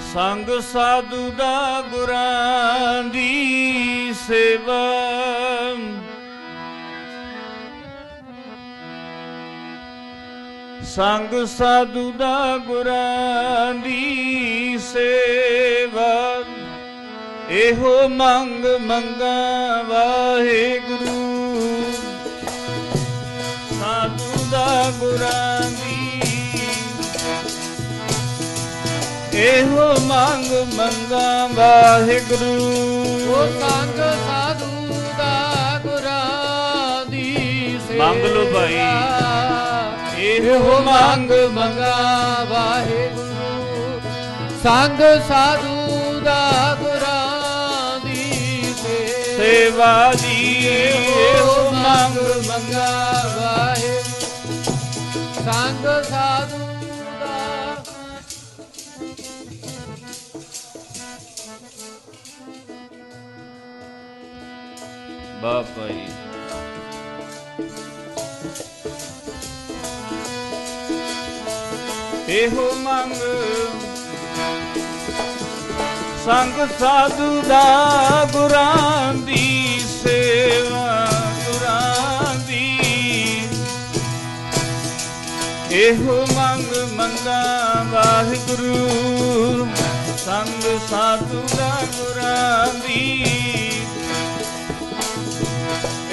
ਸੰਗ ਸਾਧੂ ਦਾ ਗੁਰਾਂ ਦੀ ਸੇਵਾ। ਸੰਗ ਸਾਧੂ ਦਾ ਗੁਰਾਂ ਦੀ ਸੇਵਾ। ਇਹੋ ਮੰਗ ਮੰਗਾ ਵਾਹਿਗੁਰੂ ਸਾਧੂ ਦਾ ਗੁਰਾਂ ਇਹੋ ਮੰਗ ਮੰਗਾ ਵਾਹਿਗੁਰੂ। ਉਹ ਸੰਗ ਸਾਧੂ ਦਾ ਗੁਰਾਂ ਦੀ ਸੇਵਾ। ਮੰਗ ਲਓ ਭਾਈ। ਇਹੋ ਮੰਗ ਮੰਗਾ ਵਾਹਿਗੁਰੂ। ਸੰਗ ਸਾਧੂ ਦਾ ਗੁਰਾਂ ਦੀ ਸੇਵਾ। ਸੇਵਾ ਦੀ। ਇਹੋ ਮੰਗ ਮੰਗਾ ਵਾਹਿਗੁਰੂ ਬਾਪਾ ਜੀ। ਇਹੋ ਮੰਗ ਸੰਗ ਸਾਧੂ ਦਾ ਗੁਰਾਂ ਦੀ ਸੇਵਾ, ਗੁਰਾਂ ਦੀ। ਇਹੋ ਮੰਗ ਮੰਗਾ ਵਾਹਿਗੁਰੂ, ਸੰਗ ਸਾਧੂ ਦਾ ਗੁਰਾਂ ਦੀ।